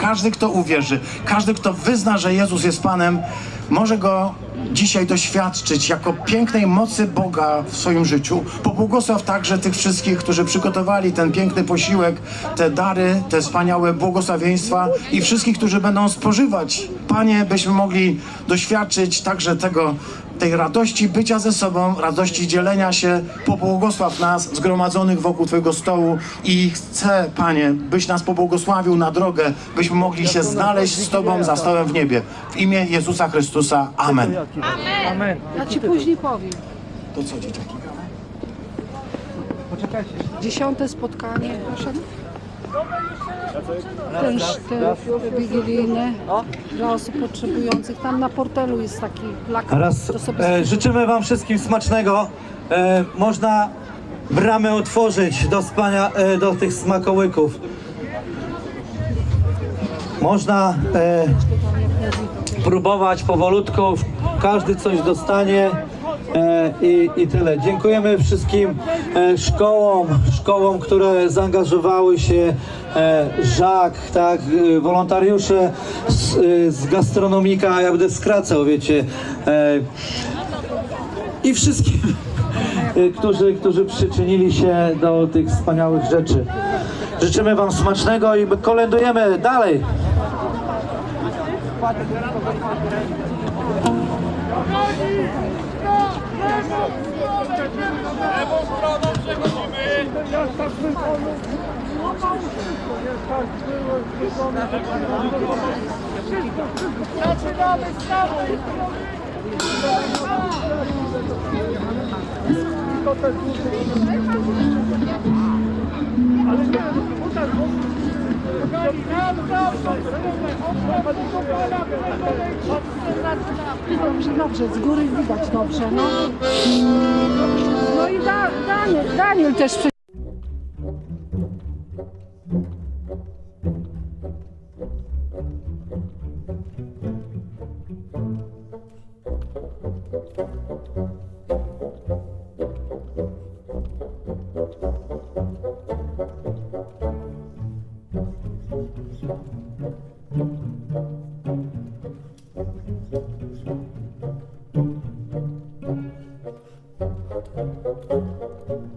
każdy, kto uwierzy, każdy, kto wyzna, że Jezus jest Panem, może go dzisiaj doświadczyć jako pięknej mocy Boga w swoim życiu. Pobłogosław także tych wszystkich, którzy przygotowali ten piękny posiłek, te dary, te wspaniałe błogosławieństwa i wszystkich, którzy będą spożywać. Panie, byśmy mogli doświadczyć także tego, tej radości bycia ze sobą, radości dzielenia się. Pobłogosław nas zgromadzonych wokół Twojego stołu i chcę, Panie, byś nas pobłogosławił na drogę, byśmy mogli się znaleźć z Tobą za stołem w niebie. W imię Jezusa Chrystusa. Amen. Amen. Ja ci później powiem. To co, dzieciaki? Poczekajcie. Dziesiąte spotkanie, proszę. Ten sztyl wigilijny dla osób potrzebujących. Tam na portelu jest taki plakat. Raz e, życzymy Wam wszystkim smacznego. E, można bramy otworzyć do spania, e, do tych smakołyków. Można e, próbować powolutku, każdy coś dostanie i, i tyle. Dziękujemy wszystkim e, szkołom, szkołom, które zaangażowały się, e, żak, tak, e, wolontariusze z, e, z gastronomika, ja będę skracał, wiecie, e, i wszystkim, e, którzy, którzy przyczynili się do tych wspaniałych rzeczy. Życzymy Wam smacznego i kolędujemy dalej. Lewą stroną przechodzimy. Jest tak wykonane. No mało wszystko jest tak wykonane. Zaczynamy z prawej strony. To też Ale nie, uda się. Dobrze, dobrze, z góry widać dobrze. No, no i da, Daniel, Daniel też przy... Thank Thank you.